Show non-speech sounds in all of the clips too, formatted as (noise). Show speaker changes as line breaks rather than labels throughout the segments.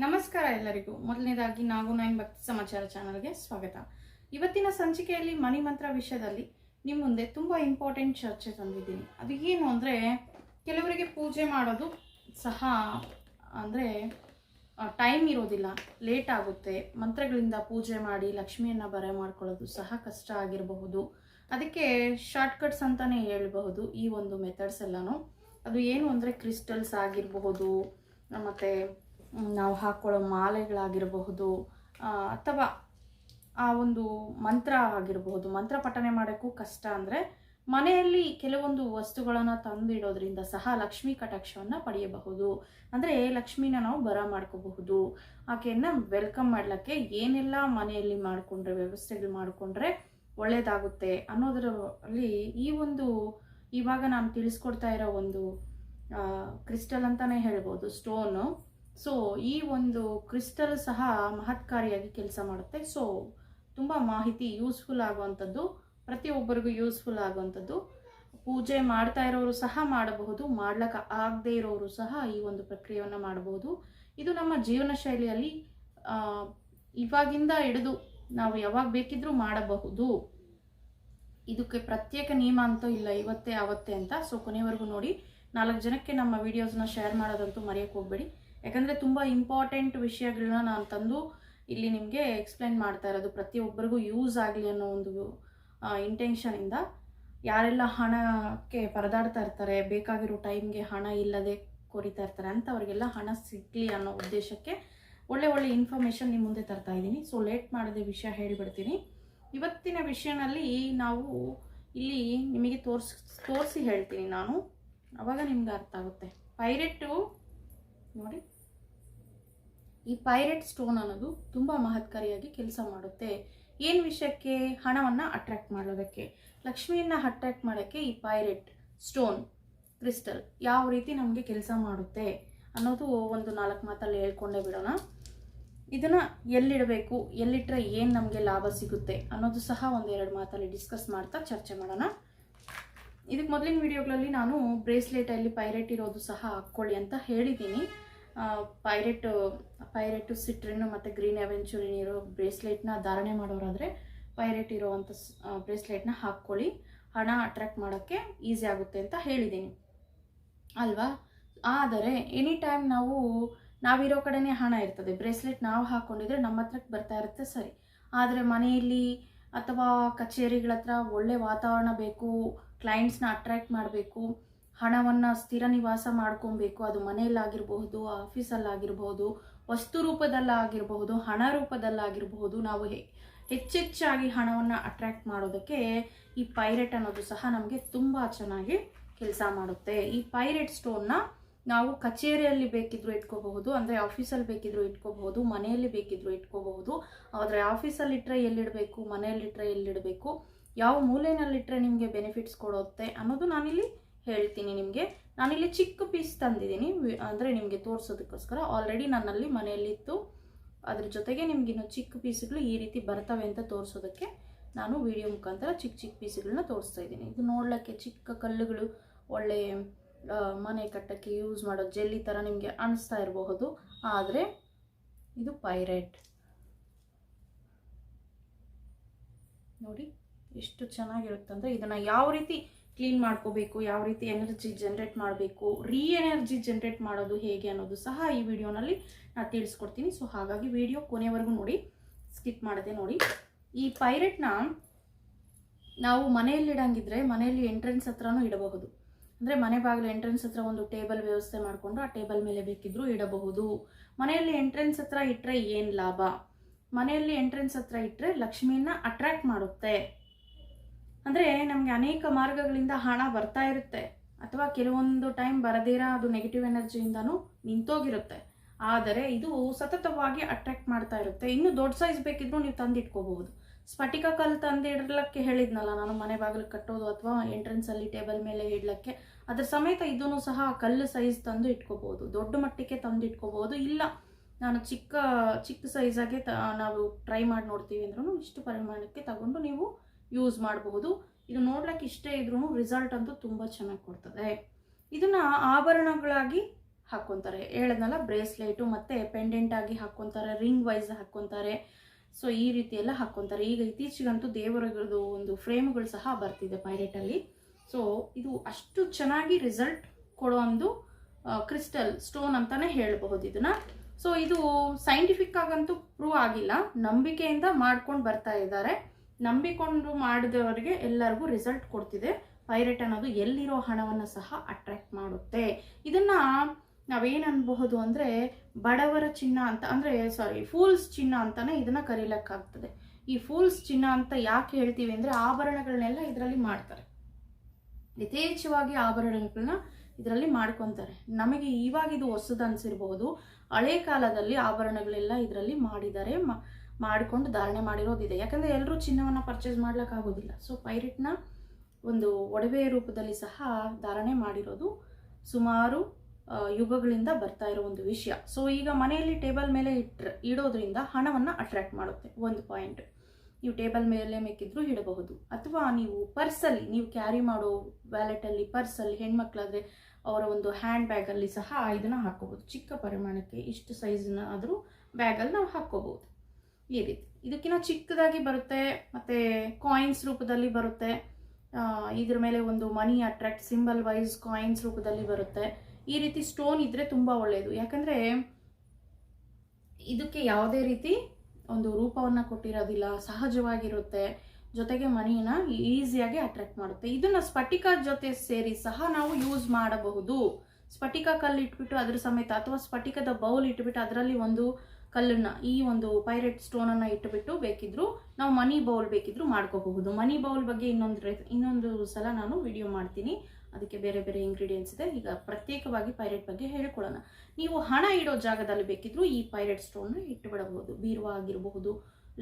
ನಮಸ್ಕಾರ ಎಲ್ಲರಿಗೂ. ಮೊದಲನೇದಾಗಿ ನಾವು ನೈನ್ ಭಕ್ತಿ ಸಮಾಚಾರ ಚಾನಲ್ಗೆ ಸ್ವಾಗತ. ಇವತ್ತಿನ ಸಂಚಿಕೆಯಲ್ಲಿ ಮಣಿ ಮಂತ್ರ ವಿಷಯದಲ್ಲಿ ನಿಮ್ಮ ಮುಂದೆ ತುಂಬ ಇಂಪಾರ್ಟೆಂಟ್ ಚರ್ಚೆ ತಂದಿದ್ದೀನಿ. ಅದು ಏನು ಅಂದರೆ, ಕೆಲವರಿಗೆ ಪೂಜೆ ಮಾಡೋದು ಸಹ ಅಂದರೆ ಟೈಮ್ ಇರೋದಿಲ್ಲ. ಲೇಟ್ ಆಗುತ್ತೆ. ಮಂತ್ರಗಳಿಂದ ಪೂಜೆ ಮಾಡಿ ಲಕ್ಷ್ಮಿಯನ್ನು ಬರ ಮಾಡ್ಕೊಳ್ಳೋದು ಸಹ ಕಷ್ಟ ಆಗಿರಬಹುದು. ಅದಕ್ಕೆ ಶಾರ್ಟ್ಕಟ್ಸ್ ಅಂತಲೇ ಹೇಳಬಹುದು ಈ ಒಂದು ಮೆಥಡ್ಸ್ ಎಲ್ಲನೂ. ಅದು ಏನು ಅಂದರೆ ಕ್ರಿಸ್ಟಲ್ಸ್ ಆಗಿರಬಹುದು, ಮತ್ತು ನಾವು ಹಾಕ್ಕೊಳ್ಳೋ ಮಾಲೆಗಳಾಗಿರಬಹುದು ಅಥವಾ ಆ ಒಂದು ಮಂತ್ರ ಆಗಿರಬಹುದು. ಮಂತ್ರ ಪಠನೆ ಮಾಡೋಕ್ಕೂ ಕಷ್ಟ ಅಂದರೆ ಮನೆಯಲ್ಲಿ ಕೆಲವೊಂದು ವಸ್ತುಗಳನ್ನು ತಂದಿಡೋದ್ರಿಂದ ಸಹ ಲಕ್ಷ್ಮೀ ಕಟಾಕ್ಷವನ್ನು ಪಡೆಯಬಹುದು. ಅಂದರೆ ಲಕ್ಷ್ಮೀನ ನಾವು ಬರ ಮಾಡ್ಕೋಬಹುದು. ಆಕೆಯನ್ನು ವೆಲ್ಕಮ್ ಮಾಡಲಿಕ್ಕೆ ಏನೆಲ್ಲ ಮನೆಯಲ್ಲಿ ಮಾಡಿಕೊಂಡ್ರೆ, ವ್ಯವಸ್ಥೆಗಳು ಮಾಡಿಕೊಂಡ್ರೆ ಒಳ್ಳೆಯದಾಗುತ್ತೆ ಅನ್ನೋದರಲ್ಲಿ ಈ ಒಂದು, ಇವಾಗ ನಾನು ತಿಳಿಸ್ಕೊಡ್ತಾ ಇರೋ ಒಂದು ಕ್ರಿಸ್ಟಲ್ ಅಂತಲೇ ಹೇಳ್ಬೋದು. ಸ್ಟೋನು ಸೊ ಈ ಒಂದು ಕ್ರಿಸ್ಟಲ್ ಸಹ ಮಹತ್ಕಾರಿಯಾಗಿ ಕೆಲಸ ಮಾಡುತ್ತೆ. ಸೊ ತುಂಬ ಮಾಹಿತಿ ಯೂಸ್ಫುಲ್ ಆಗುವಂಥದ್ದು, ಪ್ರತಿಯೊಬ್ಬರಿಗೂ ಯೂಸ್ಫುಲ್ ಆಗುವಂಥದ್ದು. ಪೂಜೆ ಮಾಡ್ತಾ ಇರೋರು ಸಹ ಮಾಡಬಹುದು, ಮಾಡ್ಲಿಕ್ಕೆ ಆಗದೇ ಇರೋರು ಸಹ ಈ ಒಂದು ಪ್ರಕ್ರಿಯೆಯನ್ನು ಮಾಡಬಹುದು. ಇದು ನಮ್ಮ ಜೀವನ ಶೈಲಿಯಲ್ಲಿ ಇವಾಗಿಂದ ಹಿಡಿದು ನಾವು ಯಾವಾಗ ಬೇಕಿದ್ರೂ ಮಾಡಬಹುದು. ಇದಕ್ಕೆ ಪ್ರತ್ಯೇಕ ನಿಯಮ ಅಂತೂ ಇಲ್ಲ, ಇವತ್ತೇ ಅವತ್ತೇ ಅಂತ. ಸೊ ಕೊನೆವರೆಗೂ ನೋಡಿ, ನಾಲ್ಕು ಜನಕ್ಕೆ ನಮ್ಮ ವಿಡಿಯೋಸ್ನ ಶೇರ್ ಮಾಡೋದಂತೂ ಮರೆಯೋಕ್ಕೆ ಹೋಗಬೇಡಿ. ಯಾಕಂದರೆ ತುಂಬ ಇಂಪಾರ್ಟೆಂಟ್ ವಿಷಯಗಳನ್ನ ನಾನು ತಂದು ಇಲ್ಲಿ ನಿಮಗೆ ಎಕ್ಸ್ಪ್ಲೈನ್ ಮಾಡ್ತಾ ಇರೋದು. ಪ್ರತಿಯೊಬ್ಬರಿಗೂ ಯೂಸ್ ಆಗಲಿ ಅನ್ನೋ ಒಂದು ಇಂಟೆನ್ಷನಿಂದ ಯಾರೆಲ್ಲ ಹಣಕ್ಕೆ ಪರದಾಡ್ತಾ ಇರ್ತಾರೆ, ಬೇಕಾಗಿರೋ ಟೈಮ್ಗೆ ಹಣ ಇಲ್ಲದೆ ಕೊರಿತಾ ಇರ್ತಾರೆ ಅಂಥವ್ರಿಗೆಲ್ಲ ಹಣ ಸಿಗಲಿ ಅನ್ನೋ ಉದ್ದೇಶಕ್ಕೆ ಒಳ್ಳೆ ಒಳ್ಳೆ ಇನ್ಫಾರ್ಮೇಷನ್ ನಿಮ್ಮ ಮುಂದೆ ತರ್ತಾ ಇದ್ದೀನಿ. ಸೊ ಲೇಟ್ ಮಾಡದೆ ವಿಷಯ ಹೇಳಿಬಿಡ್ತೀನಿ. ಇವತ್ತಿನ ವಿಷಯನಲ್ಲಿ ನಾವು ಇಲ್ಲಿ ನಿಮಗೆ ತೋರ್ಸ್, ತೋರಿಸಿ ಹೇಳ್ತೀನಿ ನಾನು. ಅವಾಗ ನಿಮ್ಗೆ ಅರ್ಥ ಆಗುತ್ತೆ. ಪೈರೆಟ್ಟು ನೋಡಿ. ಈ ಪೈರೆಟ್ ಸ್ಟೋನ್ ಅನ್ನೋದು ತುಂಬ ಮಹತ್ಕಾರಿಯಾಗಿ ಕೆಲಸ ಮಾಡುತ್ತೆ. ಏನು ವಿಷಯಕ್ಕೆ ಹಣವನ್ನು ಅಟ್ರಾಕ್ಟ್ ಮಾಡೋದಕ್ಕೆ? ಲಕ್ಷ್ಮಿಯನ್ನು ಅಟ್ರಾಕ್ಟ್ ಮಾಡೋಕ್ಕೆ ಈ ಪೈರೆಟ್ ಸ್ಟೋನ್, ಕ್ರಿಸ್ಟಲ್ ಯಾವ ರೀತಿ ನಮಗೆ ಕೆಲಸ ಮಾಡುತ್ತೆ ಅನ್ನೋದು ಒಂದು ನಾಲ್ಕು ಮಾತಲ್ಲಿ ಹೇಳ್ಕೊಂಡೇ ಬಿಡೋಣ. ಇದನ್ನು ಎಲ್ಲಿಡಬೇಕು ಎಲ್ಲಿಟ್ಟರೆ ಏನು ನಮಗೆ ಲಾಭ ಸಿಗುತ್ತೆ ಅನ್ನೋದು ಸಹ ಒಂದೆರಡು ಮಾತಲ್ಲಿ ಡಿಸ್ಕಸ್ ಮಾಡ್ತಾ ಚರ್ಚೆ ಮಾಡೋಣ. ಇದಕ್ಕೆ ಮೊದಲಿನ ವಿಡಿಯೋಗಳಲ್ಲಿ ನಾನು ಬ್ರೇಸ್ಲೆಟಲ್ಲಿ ಪೈರೇಟ್ ಇರೋದು ಸಹ ಹಾಕ್ಕೊಳ್ಳಿ ಅಂತ ಹೇಳಿದ್ದೀನಿ. ಪೈರೆಟ್, ಪೈರೆಟು, ಸಿಟ್ರಿನ್ ಮತ್ತು ಗ್ರೀನ್ ಅವೆಂಚುರಿನ್ ಇರೋ ಬ್ರೇಸ್ಲೆಟ್ನ ಧಾರಣೆ ಮಾಡೋರಾದರೆ ಪೈರೆಟ್ ಇರೋವಂಥ ಬ್ರೇಸ್ಲೆಟ್ನ ಹಾಕ್ಕೊಳ್ಳಿ. ಹಣ ಅಟ್ರ್ಯಾಕ್ಟ್ ಮಾಡೋಕ್ಕೆ ಈಸಿ ಆಗುತ್ತೆ ಅಂತ ಹೇಳಿದ್ದೀನಿ. ಅಲ್ವಾ? ಆದರೆ, ಎನಿ ಟೈಮ್ ನಾವು, ನಾವಿರೋ ಕಡೆನೇ ಹಣ ಇರ್ತದೆ. ಬ್ರೇಸ್ಲೆಟ್ ನಾವು ಹಾಕ್ಕೊಂಡಿದ್ರೆ ನಮ್ಮ ಹತ್ರಕ್ಕೆ ಬರ್ತಾ ಇರುತ್ತೆ, ಸರಿ. ಆದರೆ ಮನೆಯಲ್ಲಿ ಅಥವಾ ಕಚೇರಿಗಳ ಹತ್ರ ಒಳ್ಳೆ ವಾತಾವರಣ ಬೇಕು ಕ್ಲೈಂಟ್ಸ್ನ ಅಟ್ರ್ಯಾಕ್ಟ್ ಮಾಡಬೇಕು ಹಣವನ್ನು ಸ್ಥಿರ ನಿವಾಸ ಮಾಡ್ಕೊಬೇಕು, ಅದು ಮನೆಯಲ್ಲಾಗಿರಬಹುದು, ಆಫೀಸಲ್ಲಾಗಿರಬಹುದು, ವಸ್ತು ರೂಪದಲ್ಲಾಗಿರಬಹುದು, ಹಣ ರೂಪದಲ್ಲಾಗಿರಬಹುದು, ನಾವು ಹೆಚ್ಚೆಚ್ಚಾಗಿ ಹಣವನ್ನು ಅಟ್ರ್ಯಾಕ್ಟ್ ಮಾಡೋದಕ್ಕೆ ಈ ಪೈರೆಟ್ ಅನ್ನೋದು ಸಹ ನಮಗೆ ತುಂಬ ಚೆನ್ನಾಗಿ ಕೆಲಸ ಮಾಡುತ್ತೆ. ಈ ಪೈರೆಟ್ ಸ್ಟೋನ್ನ ನಾವು ಕಚೇರಿಯಲ್ಲಿ ಬೇಕಿದ್ರು ಇಟ್ಕೋಬಹುದು, ಅಂದರೆ ಆಫೀಸಲ್ಲಿ ಬೇಕಿದ್ರು ಇಟ್ಕೋಬಹುದು, ಮನೆಯಲ್ಲಿ ಬೇಕಿದ್ರು ಇಟ್ಕೋಬಹುದು, ಆದರೆ ಆಫೀಸಲ್ಲಿ ಇಟ್ಟರೆ ಎಲ್ಲಿಡಬೇಕು ಮನೆಯಲ್ಲಿಟ್ಟರೆ ಎಲ್ಲಿಡಬೇಕು, ಯಾವ ಮೂಲೆಯಲ್ಲಿಟ್ಟರೆ ನಿಮಗೆ ಬೆನಿಫಿಟ್ಸ್ ಕೊಡುತ್ತೆ ಅನ್ನೋದು ನಾನಿಲ್ಲಿ ಹೇಳ್ತೀನಿ ನಿಮಗೆ. ನಾನಿಲ್ಲಿ ಚಿಕ್ಕ ಪೀಸ್ ತಂದಿದ್ದೀನಿ. ಅಂದರೆ ನಿಮಗೆ ತೋರಿಸೋದಕ್ಕೋಸ್ಕರ. ಆಲ್ರೆಡಿ ನನ್ನಲ್ಲಿ ಮನೆಯಲ್ಲಿತ್ತು. ಅದ್ರ ಜೊತೆಗೆ ನಿಮಗಿನ್ನು ಚಿಕ್ಕ ಪೀಸ್ಗಳು ಈ ರೀತಿ ಬರ್ತವೆ ಅಂತ ತೋರಿಸೋದಕ್ಕೆ ನಾನು ವಿಡಿಯೋ ಮುಖಾಂತರ ಚಿಕ್ಕ ಚಿಕ್ಕ ಪೀಸ್ಗಳನ್ನ ತೋರಿಸ್ತಾ ಇದ್ದೀನಿ. ಇದು ನೋಡಲಿಕ್ಕೆ ಚಿಕ್ಕ ಕಲ್ಲುಗಳು, ಒಳ್ಳೆ ಮನೆ ಕಟ್ಟಕ್ಕೆ ಯೂಸ್ ಮಾಡೋ ಜೆಲ್ಲಿ ಥರ ನಿಮಗೆ ಅನಿಸ್ತಾ ಇರಬಹುದು. ಆದರೆ ಇದು ಪೈರೇಟ್ ನೋಡಿ, ಎಷ್ಟು ಚೆನ್ನಾಗಿರುತ್ತೆ ಅಂದರೆ ಇದನ್ನು ಯಾವ ರೀತಿ ಕ್ಲೀನ್ ಮಾಡ್ಕೋಬೇಕು, ಯಾವ ರೀತಿ ಎನರ್ಜಿ ಜನ್ರೇಟ್ ಮಾಡಬೇಕು, ರೀ ಎನರ್ಜಿ ಜನ್ರೇಟ್ ಮಾಡೋದು ಹೇಗೆ ಅನ್ನೋದು ಸಹ ಈ ವಿಡಿಯೋನಲ್ಲಿ ನಾನು ತಿಳಿಸ್ಕೊಡ್ತೀನಿ. ಸೊ ಹಾಗಾಗಿ ವಿಡಿಯೋ ಕೊನೆವರೆಗೂ ನೋಡಿ, ಸ್ಕಿಪ್ ಮಾಡದೆ ನೋಡಿ. ಈ ಪೈರೆಟ್ನ ನಾವು ಮನೆಯಲ್ಲಿ ಇಡಂಗಿದ್ರೆ ಮನೆಯಲ್ಲಿ ಎಂಟ್ರೆನ್ಸ್ ಹತ್ರನೂ ಇಡಬಹುದು. ಅಂದರೆ ಮನೆ ಬಾಗಿಲು ಎಂಟ್ರೆನ್ಸ್ ಹತ್ರ ಒಂದು ಟೇಬಲ್ ವ್ಯವಸ್ಥೆ ಮಾಡಿಕೊಂಡು ಆ ಟೇಬಲ್ ಮೇಲೆ ಬೇಕಿದ್ರೂ ಇಡಬಹುದು. ಮನೆಯಲ್ಲಿ ಎಂಟ್ರೆನ್ಸ್ ಹತ್ರ ಇಟ್ಟರೆ ಏನು ಲಾಭ? ಮನೆಯಲ್ಲಿ ಎಂಟ್ರೆನ್ಸ್ ಹತ್ರ ಇಟ್ಟರೆ ಲಕ್ಷ್ಮಿಯನ್ನ ಅಟ್ರಾಕ್ಟ್ ಮಾಡುತ್ತೆ. ಅಂದರೆ ನಮಗೆ ಅನೇಕ ಮಾರ್ಗಗಳಿಂದ ಹಣ ಬರ್ತಾ ಇರುತ್ತೆ. ಅಥವಾ ಕೆಲವೊಂದು ಟೈಮ್ ಬರದಿರ ಅದು ನೆಗೆಟಿವ್ ಎನರ್ಜಿಯಿಂದನೂ ನಿಂತೋಗಿರುತ್ತೆ. ಆದರೆ ಇದು ಸತತವಾಗಿ ಅಟ್ರಾಕ್ಟ್ ಮಾಡ್ತಾ ಇರುತ್ತೆ. ಇನ್ನು ದೊಡ್ಡ ಸೈಜ್ ಬೇಕಿದ್ರೂ ನೀವು ತಂದಿಟ್ಕೋಬಹುದು. ಸ್ಫಟಿಕ ಕಲ್ಲು ತಂದಿಡ್ಲಕ್ಕೆ ಹೇಳಿದ್ನಲ್ಲ, ನಾನು ಮನೆ ಬಾಗಿಲು ಕಟ್ಟೋದು ಅಥವಾ ಎಂಟ್ರೆನ್ಸಲ್ಲಿ ಟೇಬಲ್ ಮೇಲೆ ಇಡಲಿಕ್ಕೆ. ಅದ್ರ ಸಮೇತ ಇದನ್ನು ಸಹ ಕಲ್ಲು ಸೈಜ್ ತಂದು ಇಟ್ಕೋಬಹುದು. ದೊಡ್ಡ ಮಟ್ಟಕ್ಕೆ ತಂದು ಇಟ್ಕೋಬಹುದು. ಇಲ್ಲ, ನಾನು ಚಿಕ್ಕ ಚಿಕ್ಕ ಸೈಜಾಗೆ ತ, ನಾವು ಟ್ರೈ ಮಾಡಿ ನೋಡ್ತೀವಿ ಅಂದ್ರೂ ಇಷ್ಟು ಪರಿಮಾಣಕ್ಕೆ ತಗೊಂಡು ನೀವು ಯೂಸ್ ಮಾಡಬಹುದು. ಇದು ನೋಡ್ಲಿಕ್ಕೆ ಇಷ್ಟೇ ಇದ್ರೂ ರಿಸಲ್ಟ್ ಅಂತೂ ತುಂಬ ಚೆನ್ನಾಗಿ ಕೊಡ್ತದೆ. ಇದನ್ನ ಆಭರಣಗಳಾಗಿ ಹಾಕ್ಕೊತಾರೆ ಹೇಳದ್ನಲ್ಲ, ಬ್ರೇಸ್ಲೆಟು ಮತ್ತು ಪೆಂಡೆಂಟ್ ಆಗಿ ಹಾಕ್ಕೊತಾರೆ ರಿಂಗ್ ವೈಸ್ ಹಾಕ್ಕೊತಾರೆ ಸೊ ಈ ರೀತಿ ಎಲ್ಲ ಹಾಕ್ಕೊತಾರೆ ಈಗ ಇತ್ತೀಚೆಗಂತೂ ದೇವರಗಳದ್ದು ಒಂದು ಫ್ರೇಮ್ಗಳು ಸಹ ಬರ್ತಿದೆ ಪೈರೇಟಲ್ಲಿ ಸೊ ಇದು ಅಷ್ಟು ಚೆನ್ನಾಗಿ ರಿಸಲ್ಟ್ ಕೊಡೋ ಒಂದು ಕ್ರಿಸ್ಟಲ್ ಸ್ಟೋನ್ ಅಂತಾನೆ ಹೇಳಬಹುದು ಇದನ್ನ. ಸೊ ಇದು ಸೈಂಟಿಫಿಕ್ ಆಗಂತೂ ಪ್ರೂವ್ ಆಗಿಲ್ಲ. ನಂಬಿಕೆಯಿಂದ ಮಾಡ್ಕೊಂಡು ಬರ್ತಾ ಇದ್ದಾರೆ. ನಂಬಿಕೊಂಡು ಮಾಡಿದವರಿಗೆ ಎಲ್ಲರಿಗೂ ರಿಸಲ್ಟ್ ಕೊಡ್ತಿದೆ. ಪೈರೇಟ್ ಅನ್ನೋದು ಎಲ್ಲಿರೋ ಹಣವನ್ನು ಸಹ ಅಟ್ರಾಕ್ಟ್ ಮಾಡುತ್ತೆ. ಇದನ್ನ ನಾವೇನು ಅನ್ಬಹುದು ಅಂದ್ರೆ ಬಡವರ ಚಿನ್ನ ಅಂತ, ಅಂದ್ರೆ ಸಾರಿ ಫೂಲ್ಸ್ ಚಿನ್ನ ಅಂತಾನೆ ಇದನ್ನ ಕರೀಲಕ್ಕಾಗ್ತದೆ. ಈ ಫೂಲ್ಸ್ ಚಿನ್ನ ಅಂತ ಯಾಕೆ ಹೇಳ್ತೀವಿ ಅಂದ್ರೆ ಆಭರಣಗಳನ್ನೆಲ್ಲ ಇದರಲ್ಲಿ ಮಾಡ್ತಾರೆ. ಯಥೇಚ್ಛವಾಗಿ ಆಭರಣಗಳನ್ನ ಇದರಲ್ಲಿ ಮಾಡ್ಕೊತಾರೆ. ನಮಗೆ ಇವಾಗ ಇದು ಹೊಸದು ಹಳೆ ಕಾಲದಲ್ಲಿ ಆಭರಣಗಳೆಲ್ಲ ಇದರಲ್ಲಿ ಮಾಡಿದ್ದಾರೆ ಮ- ಮಾಡಿಕೊಂಡು ಧಾರಣೆ ಮಾಡಿರೋದಿದೆ. ಯಾಕಂದರೆ ಎಲ್ಲರೂ ಚಿನ್ನವನ್ನು ಪರ್ಚೇಸ್ ಮಾಡ್ಲಿಕ್ಕೆ ಆಗೋದಿಲ್ಲ. ಸೊ ಪೈರಿಟ್ನ ಒಂದು ಒಡವೆ ರೂಪದಲ್ಲಿ ಸಹ ಧಾರಣೆ ಮಾಡಿರೋದು ಸುಮಾರು ಯುಗಗಳಿಂದ ಬರ್ತಾ ಇರೋ ಒಂದು ವಿಷಯ. ಸೊ ಈಗ ಮನೆಯಲ್ಲಿ ಟೇಬಲ್ ಮೇಲೆ ಇಟ್ರೆ, ಇಡೋದ್ರಿಂದ ಹಣವನ್ನು ಅಟ್ರಾಕ್ಟ್ ಮಾಡುತ್ತೆ. ಒಂದು ಪಾಯಿಂಟ್ ನೀವು ಟೇಬಲ್ ಮೇಲೆ ಮೇಕಿದ್ರು ಇಡಬಹುದು. ಅಥವಾ ನೀವು ಪರ್ಸಲ್ಲಿ ನೀವು ಕ್ಯಾರಿ ಮಾಡೋ ವ್ಯಾಲೆಟಲ್ಲಿ ಪರ್ಸಲ್ಲಿ ಹೆಣ್ಮಕ್ಳಾದ್ರೆ ಅವರ ಒಂದು ಹ್ಯಾಂಡ್ ಬ್ಯಾಗಲ್ಲಿ ಸಹ ಇದನ್ನು ಹಾಕ್ಕೋಬೋದು ಚಿಕ್ಕ ಪರಿಮಾಣಕ್ಕೆ, ಇಷ್ಟು ಸೈಜ್ನ ಆದರೂ ಬ್ಯಾಗಲ್ಲಿ ನಾವು ಹಾಕ್ಕೋಬೋದು ಈ ರೀತಿ. ಇದಕ್ಕಿಂತ ಚಿಕ್ಕದಾಗಿ ಬರುತ್ತೆ, ಮತ್ತು ಕಾಯಿನ್ಸ್ ರೂಪದಲ್ಲಿ ಬರುತ್ತೆ. ಇದ್ರ ಮೇಲೆ ಒಂದು money attract symbol wise coins ರೂಪದಲ್ಲಿ ಬರುತ್ತೆ. ಈ ರೀತಿ ಸ್ಟೋನ್ ಇದ್ರೆ ತುಂಬಾ ಒಳ್ಳೆಯದು ಯಾಕಂದ್ರೆ ಇದಕ್ಕೆ ಯಾವುದೇ ರೀತಿ ಒಂದು ರೂಪವನ್ನ ಕೊಟ್ಟಿರೋದಿಲ್ಲ, ಸಹಜವಾಗಿರುತ್ತೆ. ಜೊತೆಗೆ ಮನಿನ ಈಸಿಯಾಗಿ ಅಟ್ರಾಕ್ಟ್ ಮಾಡುತ್ತೆ. ಇದನ್ನ ಸ್ಫಟಿಕ ಜೊತೆ ಸೇರಿ ಸಹ ನಾವು ಯೂಸ್ ಮಾಡಬಹುದು. ಸ್ಫಟಿಕ ಕಲ್ಲು ಇಟ್ಬಿಟ್ಟು ಅದ್ರ ಸಮೇತ ಅಥವಾ ಸ್ಫಟಿಕದ ಬೌಲ್ ಇಟ್ಬಿಟ್ಟು ಅದರಲ್ಲಿ ಒಂದು ಕಲ್ಲನ್ನ, ಈ ಒಂದು ಪೈರೇಟ್ ಸ್ಟೋನ್ ಇಟ್ಟುಬಿಟ್ಟು ಬೇಕಿದ್ದರೂ ಬೇಕಿದ್ರು ನಾವು ಮನಿ ಬೌಲ್ ಬೇಕಿದ್ರು ಮಾಡ್ಕೋಬಹುದು. ಮನಿ ಬೌಲ್ ಬಗ್ಗೆ ಇನ್ನೊಂದು ಇನ್ನೊಂದು ಸಲ ನಾನು ವಿಡಿಯೋ ಮಾಡ್ತೀನಿ. ಅದಕ್ಕೆ ಬೇರೆ ಬೇರೆ ಇಂಗ್ರೀಡಿಯೆಂಟ್ಸ್ ಇದೆ. ಈಗ ಪ್ರತ್ಯೇಕವಾಗಿ ಪೈರೇಟ್ ಬಗ್ಗೆ ಹೇಳ್ಕೊಳ್ಳೋಣ. ನೀವು ಹಣ ಇಡೋ ಜಾಗದಲ್ಲಿ ಬೇಕಿದ್ರು ಈ ಪೈರೇಟ್ ಸ್ಟೋನ್ ಇಟ್ಟುಬಿಡಬಹುದು. ಬೀರುವ ಆಗಿರಬಹುದು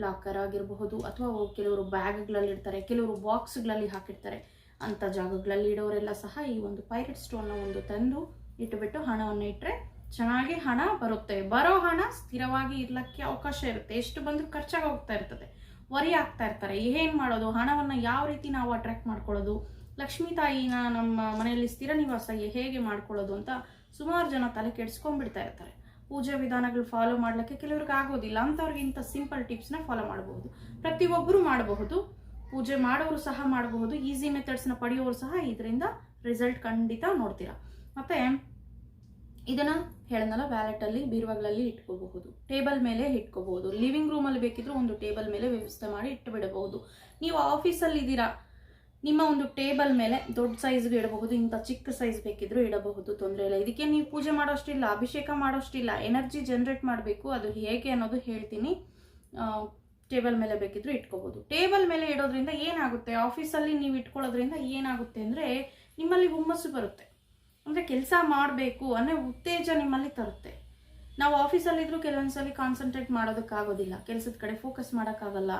ಲಾಕರ್ ಆಗಿರಬಹುದು, ಅಥವಾ ಕೆಲವರು ಬ್ಯಾಗ್ಗಳಲ್ಲಿ ಇಡ್ತಾರೆ, ಕೆಲವರು ಬಾಕ್ಸ್ಗಳಲ್ಲಿ ಹಾಕಿರ್ತಾರೆ ಅಂಥ ಜಾಗಗಳಲ್ಲಿ ಇಡೋರೆಲ್ಲ ಸಹ ಈ ಒಂದು ಪೈರೇಟ್ ಸ್ಟೋನ್ನ ಒಂದು ತಂದು ಇಟ್ಟುಬಿಟ್ಟು ಹಣವನ್ನು ಇಟ್ಟರೆ ಚೆನ್ನಾಗಿ ಹಣ ಬರುತ್ತೆ. ಬರೋ ಹಣ ಸ್ಥಿರವಾಗಿ ಇರ್ಲಿಕ್ಕೆ ಅವಕಾಶ ಇರುತ್ತೆ. ಎಷ್ಟು ಬಂದರೂ ಖರ್ಚಾಗಿ ಹೋಗ್ತಾ ಇರ್ತದೆ. ವರಿ ಆಗ್ತಾ ಇರ್ತಾರೆ. ಏನು ಮಾಡೋದು? ಹಣವನ್ನು ಯಾವ ರೀತಿ ನಾವು ಅಟ್ರಾಕ್ಟ್ ಮಾಡ್ಕೊಳ್ಳೋದು? ಲಕ್ಷ್ಮೀ ತಾಯಿನ ನಮ್ಮ ಮನೆಯಲ್ಲಿ ಸ್ಥಿರ ನಿವಾಸ ಹೇಗೆ ಮಾಡ್ಕೊಳ್ಳೋದು ಅಂತ ಸುಮಾರು ಜನ ತಲೆ ಕೆಡಿಸ್ಕೊಂಡ್ಬಿಡ್ತಾ ಇರ್ತಾರೆ. ಪೂಜೆ ವಿಧಾನಗಳು ಫಾಲೋ ಮಾಡ್ಲಿಕ್ಕೆ ಕೆಲವ್ರಿಗೆ ಆಗೋದಿಲ್ಲ. ಅಂಥವ್ರಿಗೆ ಇಂಥ ಸಿಂಪಲ್ ಟಿಪ್ಸ್ನ ಫಾಲೋ ಮಾಡಬಹುದು. ಪ್ರತಿಯೊಬ್ಬರು ಮಾಡಬಹುದು. ಪೂಜೆ ಮಾಡೋರು ಸಹ ಮಾಡಬಹುದು. ಈಸಿ ಮೆಥಡ್ಸ್ನ ಪಡೆಯೋರು ಸಹ ಇದರಿಂದ ರಿಸಲ್ಟ್ ಖಂಡಿತ ನೋಡ್ತೀರಾ. ಮತ್ತೆ ಇದನ್ನ ಹೇಳನಲ್ಲ ವ್ಯಾಲೆಟಲ್ಲಿ ಬೀರುವಾಗಳಲ್ಲಿ ಇಟ್ಕೋಬಹುದು. ಟೇಬಲ್ ಮೇಲೆ ಇಟ್ಕೋಬಹುದು. ಲಿವಿಂಗ್ ರೂಮಲ್ಲಿ ಬೇಕಿದ್ರೂ ಒಂದು ಟೇಬಲ್ ಮೇಲೆ ವ್ಯವಸ್ಥೆ ಮಾಡಿ ಇಟ್ಟು ಬಿಡಬಹುದು ನೀವು ಆಫೀಸಲ್ಲಿ ಇದ್ದೀರಾ, ನಿಮ್ಮ ಒಂದು ಟೇಬಲ್ ಮೇಲೆ ದೊಡ್ಡ ಸೈಜ್ಗೆ ಇಡಬಹುದು, ಇಂಥ ಚಿಕ್ಕ ಸೈಜ್ ಬೇಕಿದ್ರೂ ಇಡಬಹುದು, ತೊಂದರೆ ಇಲ್ಲ. ಇದಕ್ಕೆ ನೀವು ಪೂಜೆ ಮಾಡೋಷ್ಟಿಲ್ಲ, ಅಭಿಷೇಕ ಮಾಡೋಷ್ಟಿಲ್ಲ ಎನರ್ಜಿ ಜನರೇಟ್ ಮಾಡಬೇಕು, ಅದು ಹೇಗೆ ಅನ್ನೋದು ಹೇಳ್ತೀನಿ. ಟೇಬಲ್ ಮೇಲೆ ಬೇಕಿದ್ರೂ ಇಟ್ಕೋಬಹುದು. ಟೇಬಲ್ ಮೇಲೆ ಇಡೋದ್ರಿಂದ ಏನಾಗುತ್ತೆ? ಆಫೀಸಲ್ಲಿ ನೀವು ಇಟ್ಕೊಳ್ಳೋದ್ರಿಂದ ಏನಾಗುತ್ತೆ ಅಂದರೆ ನಿಮ್ಮಲ್ಲಿ ಹುಮ್ಮಸ್ಸು ಬರುತ್ತೆ. ಅಂದರೆ ಕೆಲಸ ಮಾಡಬೇಕು ಅನ್ನೋ ಉತ್ತೇಜ ನಿಮ್ಮಲ್ಲಿ ತರುತ್ತೆ. ನಾವು ಆಫೀಸಲ್ಲಿದ್ದರೂ ಕೆಲವೊಂದ್ಸಲಿ ಕಾನ್ಸಂಟ್ರೇಟ್ ಮಾಡೋದಕ್ಕಾಗೋದಿಲ್ಲ. ಕೆಲಸದ ಕಡೆ ಫೋಕಸ್ ಮಾಡೋಕ್ಕಾಗಲ್ಲ.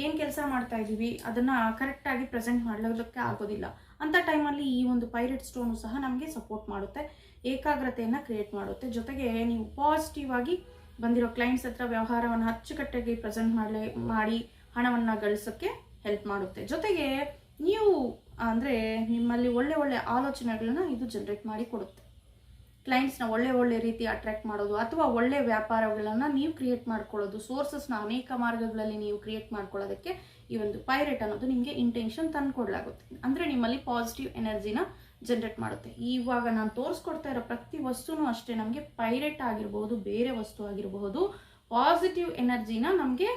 ಏನು ಕೆಲಸ ಮಾಡ್ತಾ ಇದ್ದೀವಿ ಅದನ್ನು ಕರೆಕ್ಟಾಗಿ ಪ್ರೆಸೆಂಟ್ ಮಾಡೋದಕ್ಕೆ ಆಗೋದಿಲ್ಲ. ಅಂಥ ಟೈಮಲ್ಲಿ ಈ ಒಂದು ಪೈರೇಟ್ ಸ್ಟೋನು ಸಹ ನಮಗೆ ಸಪೋರ್ಟ್ ಮಾಡುತ್ತೆ, ಏಕಾಗ್ರತೆಯನ್ನು ಕ್ರಿಯೇಟ್ ಮಾಡುತ್ತೆ. ಜೊತೆಗೆ ನೀವು ಪಾಸಿಟಿವ್ ಆಗಿ ಬಂದಿರೋ ಕ್ಲೈಂಟ್ಸ್ ಹತ್ರ ವ್ಯವಹಾರವನ್ನು ಅಚ್ಚುಕಟ್ಟಾಗಿ ಪ್ರೆಸೆಂಟ್ ಮಾಡಲೇ, ಮಾಡಿ ಹಣವನ್ನು ಗಳಿಸೋಕ್ಕೆ ಹೆಲ್ಪ್ ಮಾಡುತ್ತೆ. ಜೊತೆಗೆ ನೀವು ಅಂದರೆ ನಿಮ್ಮಲ್ಲಿ ಒಳ್ಳೆ ಒಳ್ಳೆ ಆಲೋಚನೆಗಳನ್ನ ಇದು ಜನ್ರೇಟ್ ಮಾಡಿ ಕೊಡುತ್ತೆ. ಕ್ಲೈಂಟ್ಸ್ನ ಒಳ್ಳೆ ಒಳ್ಳೆ ರೀತಿ ಅಟ್ರ್ಯಾಕ್ಟ್ ಮಾಡೋದು ಅಥವಾ ಒಳ್ಳೆ ವ್ಯಾಪಾರಗಳನ್ನು ನೀವು ಕ್ರಿಯೇಟ್ ಮಾಡ್ಕೊಳ್ಳೋದು ಸೋರ್ಸಸ್ನ ಅನೇಕ ಮಾರ್ಗಗಳಲ್ಲಿ ನೀವು ಕ್ರಿಯೇಟ್ ಮಾಡ್ಕೊಳ್ಳೋದಕ್ಕೆ ಈ ಒಂದು ಪೈರೇಟ್ ಅನ್ನೋದು ನಿಮಗೆ ಇಂಟೆನ್ಷನ್ ತಂದುಕೊಡ್ಲಾಗುತ್ತೆ ಅಂದರೆ ನಿಮ್ಮಲ್ಲಿ ಪಾಸಿಟಿವ್ ಎನರ್ಜಿನ ಜನ್ರೇಟ್ ಮಾಡುತ್ತೆ. ಇವಾಗ ನಾನು ತೋರಿಸ್ಕೊಡ್ತಾ ಇರೋ ಪ್ರತಿ ವಸ್ತುನೂ ಅಷ್ಟೇ, ನಮಗೆ ಪೈರೇಟ್ ಆಗಿರಬಹುದು ಬೇರೆ ವಸ್ತು ಆಗಿರಬಹುದು ಪಾಸಿಟಿವ್ ಎನರ್ಜಿನ ನಮಗೆ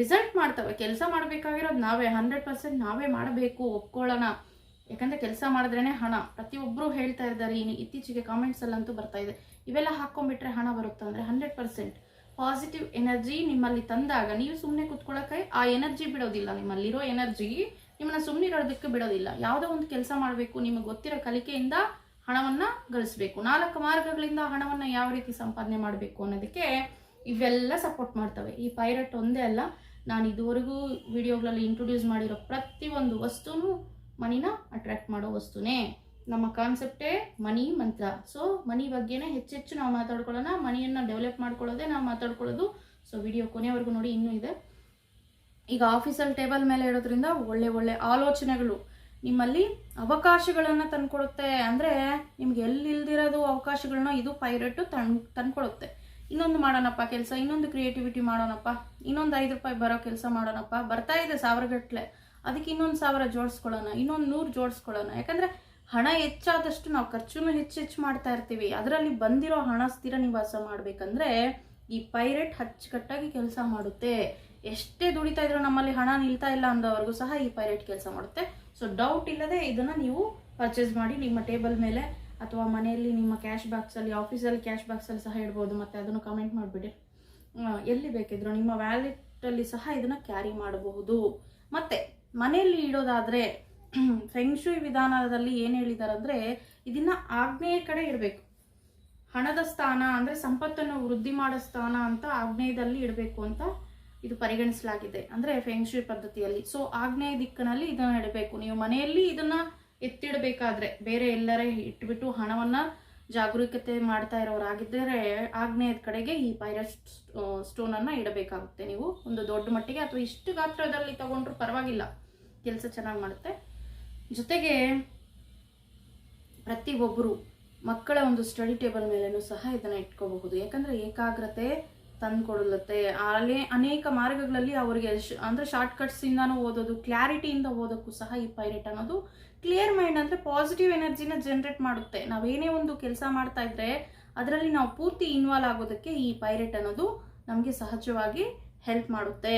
ರಿಸಲ್ಟ್ ಮಾಡ್ತವೆ, ಕೆಲಸ ಮಾಡಬೇಕಾಗಿರೋದು ನಾವೇ ಹಂಡ್ರೆಡ್ ಪರ್ಸೆಂಟ್ ನಾವೇ ಮಾಡಬೇಕು, ಒಪ್ಕೊಳ್ಳೋಣ. ಯಾಕಂದರೆ ಕೆಲಸ ಮಾಡಿದ್ರೇ ಹಣ. ಪ್ರತಿಯೊಬ್ಬರು ಹೇಳ್ತಾ ಇದ್ದಾರೆ, ಇನ್ನು ಇತ್ತೀಚೆಗೆ ಕಾಮೆಂಟ್ಸಲ್ಲಂತೂ ಬರ್ತಾ ಇದೆ. ಇವೆಲ್ಲ ಹಾಕ್ಕೊಂಬಿಟ್ರೆ ಹಣ ಬರುತ್ತೆ ಅಂದರೆ ಹಂಡ್ರೆಡ್ ಪರ್ಸೆಂಟ್ ಪಾಸಿಟಿವ್ ಎನರ್ಜಿ ನಿಮ್ಮಲ್ಲಿ ತಂದಾಗ, ನೀವು ಸುಮ್ಮನೆ ಕುತ್ಕೊಳ್ಳೋಕೆ ಆ ಎನರ್ಜಿ ಬಿಡೋದಿಲ್ಲ. ನಿಮ್ಮಲ್ಲಿರೋ ಎನರ್ಜಿ ನಿಮ್ಮನ್ನ ಸುಮ್ಮನೆ ಇರೋದಕ್ಕೆ ಬಿಡೋದಿಲ್ಲ. ಯಾವುದೋ ಒಂದು ಕೆಲಸ ಮಾಡಬೇಕು, ನಿಮಗೆ ಗೊತ್ತಿರೋ ಕಲಿಕೆಯಿಂದ ಹಣವನ್ನು ಗಳಿಸ್ಬೇಕು. ನಾಲ್ಕು ಮಾರ್ಗಗಳಿಂದ ಹಣವನ್ನು ಯಾವ ರೀತಿ ಸಂಪಾದನೆ ಮಾಡಬೇಕು ಅನ್ನೋದಕ್ಕೆ ಇವೆಲ್ಲ ಸಪೋರ್ಟ್ ಮಾಡ್ತವೆ. ಈ ಪೈರಟ್ ಒಂದೇ ಅಲ್ಲ ನಾನು ಇದುವರೆಗೂ ವಿಡಿಯೋಗಳಲ್ಲಿ ಇಂಟ್ರೊಡ್ಯೂಸ್ ಮಾಡಿರೋ ಪ್ರತಿಯೊಂದು ವಸ್ತುನೂ ಮನಿನ ಅಟ್ರಾಕ್ಟ್ ಮಾಡೋ ವಸ್ತುನೇ. ನಮ್ಮ ಕಾನ್ಸೆಪ್ಟೇ ಮನಿ ಮಂತ್ರ. ಸೊ ಮನಿ ಬಗ್ಗೆನೇ ಹೆಚ್ಚೆಚ್ಚು ನಾವು ಮಾತಾಡ್ಕೊಳ್ಳೋಣ. ಮನಿಯನ್ನು ಡೆವಲಪ್ ಮಾಡ್ಕೊಳ್ಳೋದೇ ನಾವು ಮಾತಾಡ್ಕೊಳ್ಳೋದು. ಸೊ ವಿಡಿಯೋ ಕೊನೆವರೆಗೂ ನೋಡಿ, ಇನ್ನೂ ಇದೆ. ಈಗ ಆಫೀಸಲ್ಲಿ ಟೇಬಲ್ ಮೇಲೆ ಇಡೋದ್ರಿಂದ ಒಳ್ಳೆ ಒಳ್ಳೆ ಆಲೋಚನೆಗಳು ನಿಮ್ಮಲ್ಲಿ ಅವಕಾಶಗಳನ್ನು ತಂದ್ಕೊಡುತ್ತೆ. ಅಂದರೆ ನಿಮ್ಗೆ ಎಲ್ಲಿ ಇಲ್ದಿರೋದು ಅವಕಾಶಗಳನ್ನ ಇದು ಪೈರೇಟ್ ತನ್ ತಂದ್ಕೊಡುತ್ತೆ. ಇನ್ನೊಂದು ಮಾಡೋಣಪ್ಪ ಕೆಲಸ, ಇನ್ನೊಂದು ಕ್ರಿಯೇಟಿವಿಟಿ ಮಾಡೋಣಪ್ಪ, ಇನ್ನೊಂದು ಐದು ರೂಪಾಯಿ ಬರೋ ಕೆಲಸ ಮಾಡೋಣಪ್ಪ. ಬರ್ತಾ ಇದೆ ಸಾವಿರಗಟ್ಟಲೆ ಅದಕ್ಕೆ ಇನ್ನೊಂದು ಸಾವಿರ ಜೋಡಿಸ್ಕೊಳ್ಳೋಣ, ಇನ್ನೊಂದು ನೂರು ಜೋಡಿಸ್ಕೊಳ್ಳೋಣ. ಯಾಕಂದರೆ ಹಣ ಹೆಚ್ಚಾದಷ್ಟು ನಾವು ಖರ್ಚುನು ಹೆಚ್ಚು ಹೆಚ್ಚು ಮಾಡ್ತಾ ಇರ್ತೀವಿ. ಅದರಲ್ಲಿ ಬಂದಿರೋ ಹಣ ಸ್ಥಿರ ನಿವಾಸ ಮಾಡಬೇಕಂದ್ರೆ ಈ ಪೈರೇಟ್ ಅಚ್ಚುಕಟ್ಟಾಗಿ ಕೆಲಸ ಮಾಡುತ್ತೆ. ಎಷ್ಟೇ ದುಡಿತಾ ಇದ್ರೂ ನಮ್ಮಲ್ಲಿ ಹಣ ನಿಲ್ತಾ ಇಲ್ಲ ಅಂದವರೆಗೂ ಸಹ ಈ ಪೈರೇಟ್ ಕೆಲಸ ಮಾಡುತ್ತೆ. ಸೊ ಡೌಟ್ ಇಲ್ಲದೆ ಇದನ್ನ ನೀವು ಪರ್ಚೇಸ್ ಮಾಡಿ ನಿಮ್ಮ ಟೇಬಲ್ ಮೇಲೆ ಅಥವಾ ಮನೆಯಲ್ಲಿ ನಿಮ್ಮ ಕ್ಯಾಶ್ ಬಾಕ್ಸಲ್ಲಿ ಆಫೀಸಲ್ಲಿ ಕ್ಯಾಶ್ ಬಾಕ್ಸಲ್ಲಿ ಸಹ ಇಡ್ಬೋದು. ಮತ್ತು ಅದನ್ನು ಕಮೆಂಟ್ ಮಾಡಿಬಿಡಿ. ಎಲ್ಲಿ ಬೇಕಿದ್ರು ನಿಮ್ಮ ವ್ಯಾಲೆಟಲ್ಲಿ ಸಹ ಇದನ್ನು ಕ್ಯಾರಿ ಮಾಡಬಹುದು. ಮತ್ತು, ಮನೆಯಲ್ಲಿ ಇಡೋದಾದರೆ ಫೆಂಗ್ಶುಯ್ (clears throat) ವಿಧಾನದಲ್ಲಿ ಏನು ಹೇಳಿದ್ದಾರೆ ಅಂದರೆ, ಇದನ್ನ ಆಗ್ನೇಯ ಕಡೆ ಇಡಬೇಕು. ಹಣದ ಸ್ಥಾನ ಅಂದರೆ ಸಂಪತ್ತನ್ನು ವೃದ್ಧಿ ಮಾಡೋ ಸ್ಥಾನ ಅಂತ ಆಗ್ನೇಯದಲ್ಲಿ ಇಡಬೇಕು ಅಂತ ಇದು ಪರಿಗಣಿಸಲಾಗಿದೆ. ಅಂದರೆ ಫೆಂಗ್ಶುಯ್ ಪದ್ಧತಿಯಲ್ಲಿ. ಸೊ ಆಗ್ನೇಯ ದಿಕ್ಕಿನಲ್ಲಿ ಇದನ್ನು ಇಡಬೇಕು. ನೀವು ಮನೆಯಲ್ಲಿ ಇದನ್ನ ಎತ್ತಿಡಬೇಕಾದ್ರೆ ಬೇರೆ ಎಲ್ಲರ ಇಟ್ಬಿಟ್ಟು ಹಣವನ್ನ ಜಾಗರೂಕತೆ ಮಾಡ್ತಾ ಇರೋರಾಗಿದ್ದರೆ ಆಗ್ನೇಯದ ಕಡೆಗೆ ಈ ಪೈರಟ್ ಸ್ಟೋನ್ ಅನ್ನ ಇಡಬೇಕಾಗುತ್ತೆ. ನೀವು ಒಂದು ದೊಡ್ಡ ಮಟ್ಟಿಗೆ ಅಥವಾ ಇಷ್ಟು ಗಾತ್ರದಲ್ಲಿ ತಗೊಂಡ್ರು ಪರವಾಗಿಲ್ಲ. ಕೆಲಸ ಚೆನ್ನಾಗಿ ಮಾಡುತ್ತೆ. ಜೊತೆಗೆ ಪ್ರತಿಯೊಬ್ಬರು ಮಕ್ಕಳ ಒಂದು ಸ್ಟಡಿ ಟೇಬಲ್ ಮೇಲೂ ಸಹ ಇದನ್ನ ಇಟ್ಕೋಬಹುದು. ಯಾಕಂದ್ರೆ ಏಕಾಗ್ರತೆ ತಂದ್ಕೊಡುತ್ತೆ. ಅಲ್ಲಿ ಅನೇಕ ಮಾರ್ಗಗಳಲ್ಲಿ ಅವರಿಗೆ ಅಂದ್ರೆ ಶಾರ್ಟ್ ಕಟ್ಸ್ ಇಂದಾನು ಓದೋದು ಕ್ಲಾರಿಟಿಯಿಂದ ಓದೋಕ್ಕೂ ಸಹ ಈ ಪೈರೆಟ್ ಅನ್ನೋದು ಕ್ಲಿಯರ್ ಮೈಂಡ್ ಅಂದರೆ ಪಾಸಿಟಿವ್ ಎನರ್ಜಿನ ಜನ್ರೇಟ್ ಮಾಡುತ್ತೆ. ನಾವೇನೇ ಒಂದು ಕೆಲಸ ಮಾಡ್ತಾ ಇದ್ರೆ ಅದರಲ್ಲಿ ನಾವು ಪೂರ್ತಿ ಇನ್ವಾಲ್ವ್ ಆಗೋದಕ್ಕೆ ಈ ಪೈರೆಟ್ ಅನ್ನೋದು ನಮಗೆ ಸಹಜವಾಗಿ ಹೆಲ್ಪ್ ಮಾಡುತ್ತೆ.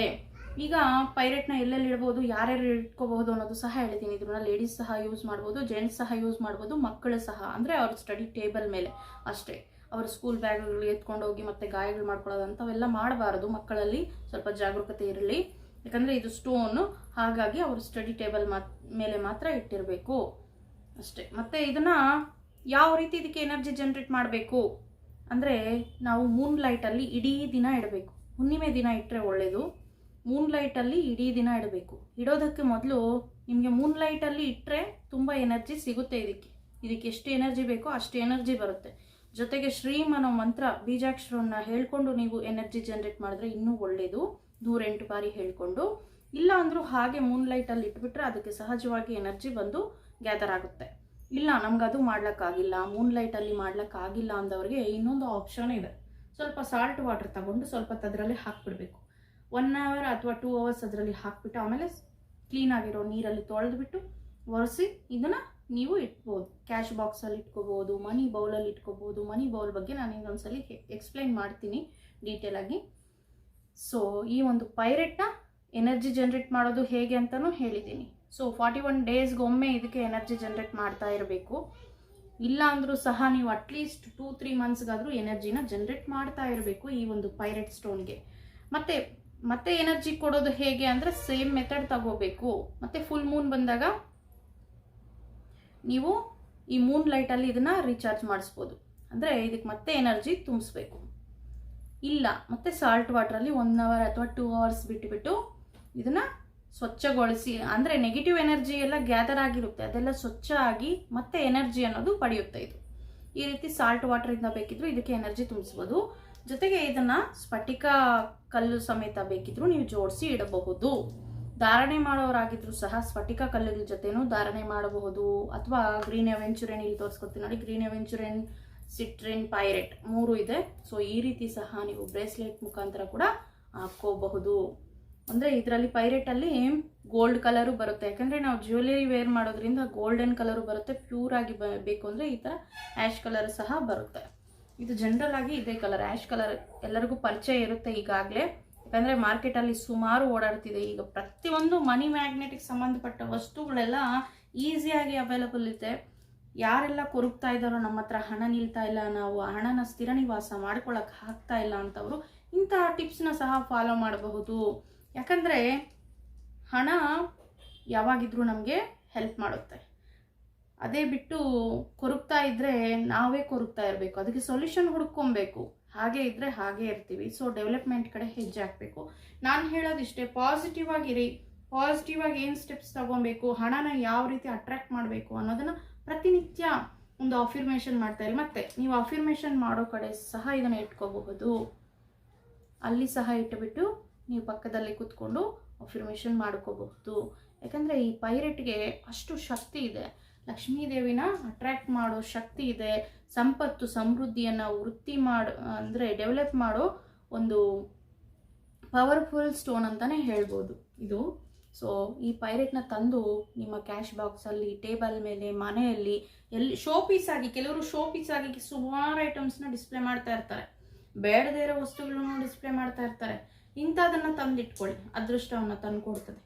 ಈಗ ಪೈರೆಟ್ನ ಎಲ್ಲೆಲ್ಲಿ ಇಡ್ಬೋದು, ಯಾರ್ಯಾರು ಇಟ್ಕೋಬಹುದು ಅನ್ನೋದು ಸಹ ಹೇಳ್ತೀನಿ. ಇದ್ರನ್ನ ಲೇಡೀಸ್ ಸಹ ಯೂಸ್ ಮಾಡ್ಬೋದು ಜೆಂಟ್ಸ್ ಸಹ ಯೂಸ್ ಮಾಡ್ಬೋದು, ಮಕ್ಕಳು ಸಹ. ಅಂದರೆ ಅವ್ರ ಸ್ಟಡಿ ಟೇಬಲ್ ಮೇಲೆ ಅಷ್ಟೇ. ಅವ್ರ ಸ್ಕೂಲ್ ಬ್ಯಾಗ್ಗಳು ಎತ್ಕೊಂಡೋಗಿ ಮತ್ತೆ ಗಾಯಗಳು ಮಾಡ್ಕೊಳ್ಳೋದು ಅಂಥವೆಲ್ಲ ಮಾಡಬಾರ್ದು. ಮಕ್ಕಳಲ್ಲಿ ಸ್ವಲ್ಪ ಜಾಗರೂಕತೆ ಇರಲಿ. ಯಾಕಂದರೆ ಇದು ಸ್ಟೋನು, ಹಾಗಾಗಿ ಅವರು ಸ್ಟಡಿ ಟೇಬಲ್ ಮಾತ್ ಮೇಲೆ ಮಾತ್ರ ಇಟ್ಟಿರಬೇಕು. ಅಷ್ಟೇ. ಮತ್ತು ಇದನ್ನು ಯಾವ ರೀತಿ ಇದಕ್ಕೆ ಎನರ್ಜಿ ಜನ್ರೇಟ್ ಮಾಡಬೇಕು? ಅಂದರೆ ನಾವು ಮೂನ್ ಲೈಟಲ್ಲಿ ಇಡೀ ದಿನ ಇಡಬೇಕು. ಹುಣ್ಣಿಮೆ ದಿನ ಇಟ್ಟರೆ ಒಳ್ಳೆಯದು ಮೂನ್ ಲೈಟಲ್ಲಿ ಇಡೀ ದಿನ ಇಡಬೇಕು. ಇಡೋದಕ್ಕೆ ಮೊದಲು ನಿಮಗೆ ಮೂನ್ ಲೈಟಲ್ಲಿ ಇಟ್ಟರೆ ತುಂಬ ಎನರ್ಜಿ ಸಿಗುತ್ತೆ ಇದಕ್ಕೆ. ಇದಕ್ಕೆ ಎಷ್ಟು ಎನರ್ಜಿ ಬೇಕೋ ಅಷ್ಟು ಎನರ್ಜಿ ಬರುತ್ತೆ. ಜೊತೆಗೆ ಶ್ರೀಮ್ ಮಂತ್ರ ಬೀಜಾಕ್ಷರವನ್ನು ಹೇಳ್ಕೊಂಡು ನೀವು ಎನರ್ಜಿ ಜನ್ರೇಟ್ ಮಾಡಿದ್ರೆ ಇನ್ನೂ ಒಳ್ಳೆಯದು ನೂರೆಂಟು ಬಾರಿ ಹೇಳಿಕೊಂಡು, ಇಲ್ಲ ಅಂದರೂ ಹಾಗೆ ಮೂನ್ ಲೈಟಲ್ಲಿ ಇಟ್ಬಿಟ್ರೆ ಅದಕ್ಕೆ ಸಹಜವಾಗಿ ಎನರ್ಜಿ ಬಂದು ಗ್ಯಾದರ್ ಆಗುತ್ತೆ. ಇಲ್ಲ ನಮ್ಗೆ ಅದು ಮಾಡ್ಲಿಕ್ಕಾಗಿಲ್ಲ ಮೂನ್ ಲೈಟಲ್ಲಿ ಮಾಡ್ಲಿಕ್ಕಾಗಿಲ್ಲ ಅಂದವ್ರಿಗೆ ಇನ್ನೊಂದು ಆಪ್ಷನ್ ಇದೆ. ಸ್ವಲ್ಪ ಸಾಲ್ಟ್ ವಾಟರ್ ತಗೊಂಡು ಸ್ವಲ್ಪ ಅದರಲ್ಲಿ ಹಾಕ್ಬಿಡ್ಬೇಕು. ಒನ್ ಅವರ್ ಅಥವಾ ಟೂ ಅವರ್ಸ್ ಅದರಲ್ಲಿ ಹಾಕ್ಬಿಟ್ಟು ಆಮೇಲೆ ಕ್ಲೀನ್ ಆಗಿರೋ ನೀರಲ್ಲಿ ತೊಳೆದ್ಬಿಟ್ಟು ಒರೆಸಿ ಇದನ್ನು ನೀವು ಇಟ್ಬೋದು. ಕ್ಯಾಶ್ ಬಾಕ್ಸಲ್ಲಿ ಇಟ್ಕೋಬೋದು ಮನಿ ಬೌಲಲ್ಲಿ ಇಟ್ಕೋಬೋದು. ಮನಿ ಬೌಲ್ ಬಗ್ಗೆ ನಾನು ಇನ್ನೊಂದ್ಸಲಿ ಎಕ್ಸ್ಪ್ಲೈನ್ ಮಾಡ್ತೀನಿ ಡೀಟೇಲಾಗಿ ಸೊ ಈ ಒಂದು ಪೈರೆಟ್ನ ಎನರ್ಜಿ ಜನ್ರೇಟ್ ಮಾಡೋದು ಹೇಗೆ ಅಂತಲೂ ಹೇಳಿದ್ದೀನಿ ಸೊ ಫಾರ್ಟಿ ಒನ್ ಡೇಸ್ಗೊಮ್ಮೆ ಇದಕ್ಕೆ ಎನರ್ಜಿ ಜನ್ರೇಟ್ ಮಾಡ್ತಾ ಇರಬೇಕು. ಇಲ್ಲ ಅಂದರೂ ಸಹ ನೀವು ಅಟ್ಲೀಸ್ಟ್ ಟೂ ತ್ರೀ ಮಂತ್ಸ್ಗಾದರೂ ಎನರ್ಜಿನ ಜನ್ರೇಟ್ ಮಾಡ್ತಾ ಇರಬೇಕು ಈ ಒಂದು ಪೈರೆಟ್ ಸ್ಟೋನ್ಗೆ ಮತ್ತೆ ಮತ್ತೆ ಎನರ್ಜಿ ಕೊಡೋದು ಹೇಗೆ ಅಂದರೆ ಸೇಮ್ ಮೆಥಡ್ ತಗೋಬೇಕು. ಮತ್ತೆ ಫುಲ್ ಮೂನ್ ಬಂದಾಗ ನೀವು ಈ ಮೂನ್ ಲೈಟಲ್ಲಿ ಇದನ್ನ ರೀಚಾರ್ಜ್ ಮಾಡಿಸ್ಬೋದು. ಅಂದರೆ ಇದಕ್ಕೆ ಮತ್ತೆ ಎನರ್ಜಿ ತುಂಬಿಸ್ಬೇಕು. ಇಲ್ಲ. ಮತ್ತೆ ಸಾಲ್ಟ್ ವಾಟ್ರಲ್ಲಿ ಒನ್ ಅವರ್ ಅಥವಾ ಟೂ ಅವರ್ಸ್ ಬಿಟ್ಟುಬಿಟ್ಟು ಇದನ್ನ ಸ್ವಚ್ಛಗೊಳಿಸಿ, ಅಂದರೆ ನೆಗೆಟಿವ್ ಎನರ್ಜಿ ಎಲ್ಲ ಗ್ಯಾದರ್ ಆಗಿರುತ್ತೆ. ಅದೆಲ್ಲ ಸ್ವಚ್ಛ ಆಗಿ ಮತ್ತೆ ಎನರ್ಜಿ ಅನ್ನೋದು ಪಡೆಯುತ್ತೆ ಇದು. ಈ ರೀತಿ ಸಾಲ್ಟ್ ವಾಟರಿಂದ ಬೇಕಿದ್ರು ಇದಕ್ಕೆ ಎನರ್ಜಿ ತುಂಬಿಸ್ಬೋದು. ಜೊತೆಗೆ ಇದನ್ನ ಸ್ಫಟಿಕ ಕಲ್ಲು ಸಮೇತ ಬೇಕಿದ್ರು ನೀವು ಜೋಡಿಸಿ ಇಡಬಹುದು. ಧಾರಣೆ ಮಾಡೋರಾಗಿದ್ರು ಸಹ ಸ್ಫಟಿಕ ಕಲ್ಲುಗಳ ಜೊತೆನೂ ಧಾರಣೆ ಮಾಡಬಹುದು. ಅಥವಾ ಗ್ರೀನ್ ಅವೆಂಚುರೆನ್ ಇಲ್ಲಿ ತೋರಿಸ್ಕೊತೀನಿ ನೋಡಿ. ಗ್ರೀನ್ ಅವೆಂಚುರೆನ್ ಸಿಟ್ರಿನ್ ಪೈರೆಟ್ ಮೂರು ಇದೆ. ಸೊ ಈ ರೀತಿ ಸಹ ನೀವು ಬ್ರೇಸ್ಲೆಟ್ ಮುಖಾಂತರ ಕೂಡ ಹಾಕೋಬಹುದು ಅಂದರೆ ಇದರಲ್ಲಿ ಪೈರೆಟಲ್ಲಿ ಗೋಲ್ಡ್ ಕಲರು ಬರುತ್ತೆ. ಯಾಕಂದರೆ ನಾವು ಜ್ಯುವೆಲರಿ ವೇರ್ ಮಾಡೋದ್ರಿಂದ ಗೋಲ್ಡನ್ ಕಲರು ಬರುತ್ತೆ ಪ್ಯೂರ್ ಆಗಿ ಬೇಕು ಅಂದರೆ ಈ ಥರ ಆ್ಯಶ್ ಕಲರ್ ಸಹ ಬರುತ್ತೆ. ಇದು ಜನರಲ್ ಆಗಿ ಇದೇ ಕಲರ್ ಆ್ಯಶ್ ಕಲರ್ ಎಲ್ಲರಿಗೂ ಪರಿಚಯ ಇರುತ್ತೆ ಈಗಾಗಲೇ. ಯಾಕಂದರೆ ಮಾರ್ಕೆಟಲ್ಲಿ ಸುಮಾರು ಓಡಾಡ್ತಿದೆ. ಈಗ ಪ್ರತಿಯೊಂದು ಮನಿ ಮ್ಯಾಗ್ನೆಟಿಕ್ ಸಂಬಂಧಪಟ್ಟ ವಸ್ತುಗಳೆಲ್ಲ ಈಸಿಯಾಗಿ ಅವೈಲಬಲ್ ಇದೆ. ಯಾರೆಲ್ಲ ಕೊರಗ್ತಾ ಇದ್ದಾರೋ ನಮ್ಮ ಹತ್ರ ಹಣ ನಿಲ್ತಾ ಇಲ್ಲ, ನಾವು ಹಣನ ಸ್ಥಿರ ನಿವಾಸ ಮಾಡ್ಕೊಳಕ್ ಆಗ್ತಾ ಇಲ್ಲ ಅಂತವರು ಇಂತಹ ಟಿಪ್ಸ್ನ ಸಹ ಫಾಲೋ ಮಾಡಬಹುದು. ಯಾಕಂದರೆ ಹಣ ಯಾವಾಗಿದ್ರೂ ನಮಗೆ ಹೆಲ್ಪ್ ಮಾಡುತ್ತೆ. ಅದೇ ಬಿಟ್ಟು ಕೊರಗ್ತಾ ಇದ್ರೆ ನಾವೇ ಕೊರಗ್ತಾ ಇರಬೇಕು. ಅದಕ್ಕೆ ಸೊಲ್ಯೂಷನ್ ಹುಡ್ಕೊಬೇಕು. ಹಾಗೆ ಇದ್ರೆ ಹಾಗೆ ಇರ್ತೀವಿ. ಸೊ ಡೆವಲಪ್ಮೆಂಟ್ ಕಡೆ ಹೆಜ್ಜೆ ಹಾಕಬೇಕು. ನಾನು ಹೇಳೋದಿಷ್ಟೇ ಪಾಸಿಟಿವ್ ಆಗಿರಿ. ಪಾಸಿಟಿವ್ ಆಗಿ ಏನು ಸ್ಟೆಪ್ಸ್ ತಗೊಬೇಕು? ಹಣನ ಯಾವ ರೀತಿ ಅಟ್ರಾಕ್ಟ್ ಮಾಡಬೇಕು ಅನ್ನೋದನ್ನ ಪ್ರತಿನಿತ್ಯ ಒಂದು ಅಫಿರ್ಮೇಷನ್ ಮಾಡ್ತಾ ಇರಿ. ಮತ್ತೆ ನೀವು ಅಫಿರ್ಮೇಷನ್ ಮಾಡೋ ಕಡೆ ಸಹ ಇದನ್ನು ಇಟ್ಕೋಬಹುದು. ಅಲ್ಲಿ ಸಹ ಇಟ್ಟುಬಿಟ್ಟು ನೀವು ಪಕ್ಕದಲ್ಲಿ ಕೂತ್ಕೊಂಡು ಅಫಿರ್ಮೇಷನ್ ಮಾಡ್ಕೋಬಹುದು. ಯಾಕಂದರೆ ಈ ಪೈರೆಟ್ಗೆ ಅಷ್ಟು ಶಕ್ತಿ ಇದೆ. ಲಕ್ಷ್ಮೀ ದೇವಿನ ಅಟ್ರ್ಯಾಕ್ಟ್ ಮಾಡೋ ಶಕ್ತಿ ಇದೆ. ಸಂಪತ್ತು, ಸಮೃದ್ಧಿಯನ್ನು ವೃತ್ತಿ ಮಾಡೋ, ಅಂದರೆ ಡೆವಲಪ್ ಮಾಡೋ ಒಂದು ಪವರ್ಫುಲ್ ಸ್ಟೋನ್ ಅಂತಲೇ ಹೇಳ್ಬೋದು. ಇದು ಸೊ ಈ ಪೈರೆಟ್ನ ತಂದು ನಿಮ್ಮ ಕ್ಯಾಶ್ ಬಾಕ್ಸಲ್ಲಿ ಟೇಬಲ್ ಮೇಲೆ, ಮನೆಯಲ್ಲಿ, ಎಲ್ಲಿ ಶೋ ಪೀಸ್ ಆಗಿ, ಕೆಲವರು ಶೋ ಪೀಸ್ ಆಗಿ ಸುಮಾರು ಐಟಮ್ಸ್ನ ಡಿಸ್ಪ್ಲೇ ಮಾಡ್ತಾ ಇರ್ತಾರೆ. ಬೇಡದೇ ಇರೋ ವಸ್ತುಗಳನ್ನು ಡಿಸ್ಪ್ಲೇ ಮಾಡ್ತಾ ಇರ್ತಾರೆ. ಇಂಥದನ್ನು ತಂದಿಟ್ಕೊಳ್ಳಿ. ಅದೃಷ್ಟವನ್ನು ತಂದು ಕೊಡ್ತದೆ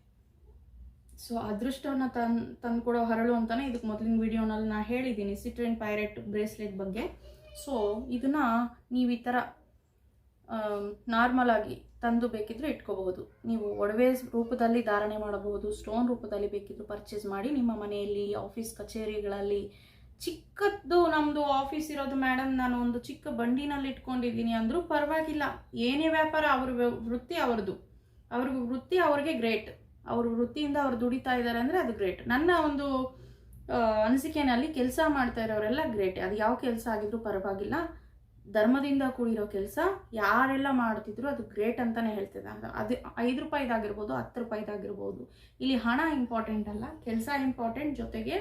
ಸೊ ಅದೃಷ್ಟವನ್ನು ತನ್ ತಂದು ಕೊಡೋ ಹರಳು ಅಂತಲೇ ಇದಕ್ಕೆ ಮೊದಲಿನ ವಿಡಿಯೋನಲ್ಲಿ ನಾನು ಹೇಳಿದ್ದೀನಿ ಸಿಟ್ರಿನ್ ಪೈರೆಟ್ ಬ್ರೇಸ್ಲೆಟ್ ಬಗ್ಗೆ. ಸೊ ಇದನ್ನು ನೀವು ಈ ಥರ ನಾರ್ಮಲ್ ಆಗಿ ತಂದು ಬೇಕಿದ್ರೆ ಇಟ್ಕೋಬಹುದು. ನೀವು ಒಡವೆ ರೂಪದಲ್ಲಿ ಧಾರಣೆ ಮಾಡಬಹುದು, ಸ್ಟೋನ್ ರೂಪದಲ್ಲಿ ಬೇಕಿದ್ರು ಪರ್ಚೇಸ್ ಮಾಡಿ ನಿಮ್ಮ ಮನೆಯಲ್ಲಿ ಆಫೀಸ್ ಕಚೇರಿಗಳಲ್ಲಿ. ಚಿಕ್ಕದ್ದು ನಮ್ಮದು ಆಫೀಸ್ ಇರೋದು ಮೇಡಮ್ ನಾನು ಒಂದು ಚಿಕ್ಕ ಬಂಡಿನಲ್ಲಿ ಇಟ್ಕೊಂಡಿದ್ದೀನಿ ಅಂದರೂ ಪರವಾಗಿಲ್ಲ. ಏನೇ ವ್ಯಾಪಾರ ಅವ್ರ ವೃತ್ತಿ ಅವ್ರದ್ದು. ಅವ್ರ ವೃತ್ತಿ ಅವ್ರಿಗೆ ಗ್ರೇಟ್ ಅವ್ರ ವೃತ್ತಿಯಿಂದ ಅವ್ರು ದುಡಿತಾ ಇದ್ದಾರೆ ಅಂದರೆ ಅದು ಗ್ರೇಟ್ ನನ್ನ ಒಂದು ಅನಿಸಿಕೆನಲ್ಲಿ ಕೆಲಸ ಮಾಡ್ತಾ ಇರೋರೆಲ್ಲ ಗ್ರೇಟ್ ಅದು ಯಾವ ಕೆಲಸ ಆಗಿದ್ರೂ ಪರವಾಗಿಲ್ಲ. ಧರ್ಮದಿಂದ ಕೂಡಿರೋ ಕೆಲಸ ಯಾರೆಲ್ಲ ಮಾಡ್ತಿದ್ರು ಅದು ಗ್ರೇಟ್ ಅಂತಾನೆ ಹೇಳ್ತಿದ್ದೆ ಅದು ಅದು ಐದು ರೂಪಾಯಿದಾಗಿರ್ಬೋದು ಹತ್ತು ರೂಪಾಯಿದಾಗಿರ್ಬೋದು ಇಲ್ಲಿ ಹಣ ಇಂಪಾರ್ಟೆಂಟ್ ಅಲ್ಲ, ಕೆಲಸ ಇಂಪಾರ್ಟೆಂಟ್ ಜೊತೆಗೆ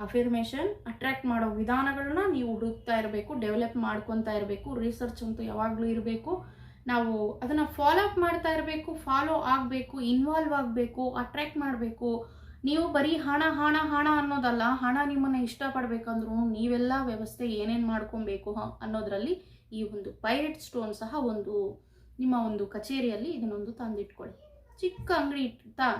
ಅಫಿರ್ಮೇಷನ್ ಅಟ್ರ್ಯಾಕ್ಟ್ ಮಾಡೋ ವಿಧಾನಗಳನ್ನ ನೀವು ಹುಡುಕ್ತಾ ಇರಬೇಕು ಡೆವಲಪ್ ಮಾಡ್ಕೊತಾ ಇರಬೇಕು ರಿಸರ್ಚ್ ಅಂತೂ ಯಾವಾಗಲೂ ಇರಬೇಕು. ನಾವು ಅದನ್ನು ಫಾಲೋ ಅಪ್ ಮಾಡ್ತಾ ಇರಬೇಕು ಫಾಲೋ ಆಗಬೇಕು ಇನ್ವಾಲ್ವ್ ಆಗಬೇಕು ಅಟ್ರ್ಯಾಕ್ಟ್ ಮಾಡಬೇಕು. ನೀವು ಬರೀ ಹಣ ಹಣ ಹಣ ಅನ್ನೋದಲ್ಲ, ಹಣ ನಿಮ್ಮನ್ನು ಇಷ್ಟಪಡಬೇಕಂದ್ರೂ ನೀವೆಲ್ಲ ವ್ಯವಸ್ಥೆ ಏನೇನು ಮಾಡ್ಕೊಬೇಕು ಅನ್ನೋದರಲ್ಲಿ ಈ ಒಂದು ಪೈರೆಟ್ ಸ್ಟೋನ್ ಸಹ ಒಂದು, ನಿಮ್ಮ ಒಂದು ಕಚೇರಿಯಲ್ಲಿ ಇದನ್ನೊಂದು ತಂದಿಟ್ಕೊಳ್ಳಿ. ಚಿಕ್ಕ ಅಂಗಡಿ ಇಟ್ಟಾ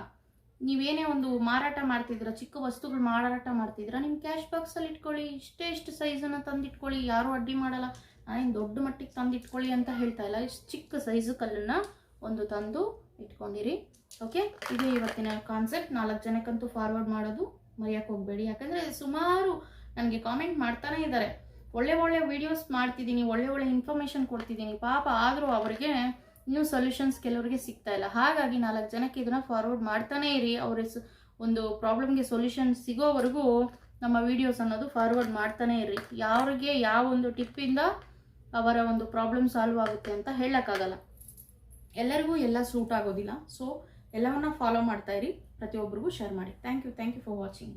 ನೀವೇನೇ ಒಂದು ಮಾರಾಟ ಮಾಡ್ತಿದ್ರ ಚಿಕ್ಕ ವಸ್ತುಗಳು ಮಾರಾಟ ಮಾಡ್ತಿದ್ರ ನಿಮ್ಮ ಕ್ಯಾಶ್ ಬಾಕ್ಸಲ್ಲಿ ಇಟ್ಕೊಳ್ಳಿ, ಇಷ್ಟೇ ಇಷ್ಟು ಸೈಜನ್ನು ತಂದಿಟ್ಕೊಳ್ಳಿ, ಯಾರೂ ಅಡ್ಡಿ ಮಾಡಲ್ಲ, ನಾನೇನು ದೊಡ್ಡ ಮಟ್ಟಿಗೆ ತಂದಿಟ್ಕೊಳ್ಳಿ ಅಂತ ಹೇಳ್ತಾ ಇಲ್ಲ, ಇಷ್ಟು ಚಿಕ್ಕ ಸೈಜು ಕಲ್ಲನ್ನು ಒಂದು ತಂದು ಇಟ್ಕೊಂಡಿರಿ. ಓಕೆ ಇದು ಇವತ್ತಿನ ಕಾನ್ಸೆಪ್ಟ್ ನಾಲ್ಕು ಜನಕ್ಕಂತೂ ಫಾರ್ವರ್ಡ್ ಮಾಡೋದು ಮರೆಯೋಕೆ ಹೋಗಬೇಡಿ. ಯಾಕಂದರೆ ಸುಮಾರು ನನಗೆ ಕಾಮೆಂಟ್ ಮಾಡ್ತಾನೆ ಇದ್ದಾರೆ ಒಳ್ಳೆ ಒಳ್ಳೆ ವಿಡಿಯೋಸ್ ಮಾಡ್ತಿದ್ದೀನಿ, ಒಳ್ಳೆ ಒಳ್ಳೆ ಇನ್ಫಾರ್ಮೇಷನ್ ಕೊಡ್ತಿದ್ದೀನಿ. ಪಾಪ ಆದರೂ ಅವರಿಗೆ ಇನ್ನೂ ಸೊಲ್ಯೂಷನ್ಸ್ ಕೆಲವರಿಗೆ ಸಿಗ್ತಾ ಇಲ್ಲ. ಹಾಗಾಗಿ ನಾಲ್ಕು ಜನಕ್ಕೆ ಇದನ್ನು ಫಾರ್ವರ್ಡ್ ಮಾಡ್ತಾನೇ ಇರಿ. ಅವ್ರ ಒಂದು ಪ್ರಾಬ್ಲಮ್ಗೆ ಸೊಲ್ಯೂಷನ್ ಸಿಗೋವರೆಗೂ ನಮ್ಮ ವಿಡಿಯೋಸ್ ಅನ್ನೋದು ಫಾರ್ವರ್ಡ್ ಮಾಡ್ತಾನೇ ಇರಿ. ಯಾರಿಗೆ ಯಾವ ಒಂದು ಟಿಪ್ಪಿಂದ ಅವರ ಒಂದು ಪ್ರಾಬ್ಲಮ್ ಸಾಲ್ವ್ ಆಗುತ್ತೆ ಅಂತ ಹೇಳೋಕ್ಕಾಗಲ್ಲ. ಎಲ್ಲರಿಗೂ ಎಲ್ಲ ಸೂಟ್ ಆಗೋದಿಲ್ಲ. ಸೊ ಎಲ್ಲವನ್ನ ಫಾಲೋ ಮಾಡ್ತಾ ಇರಿ. ಪ್ರತಿಯೊಬ್ಬರಿಗೂ ಶೇರ್ ಮಾಡಿ. Thank you thank you for watching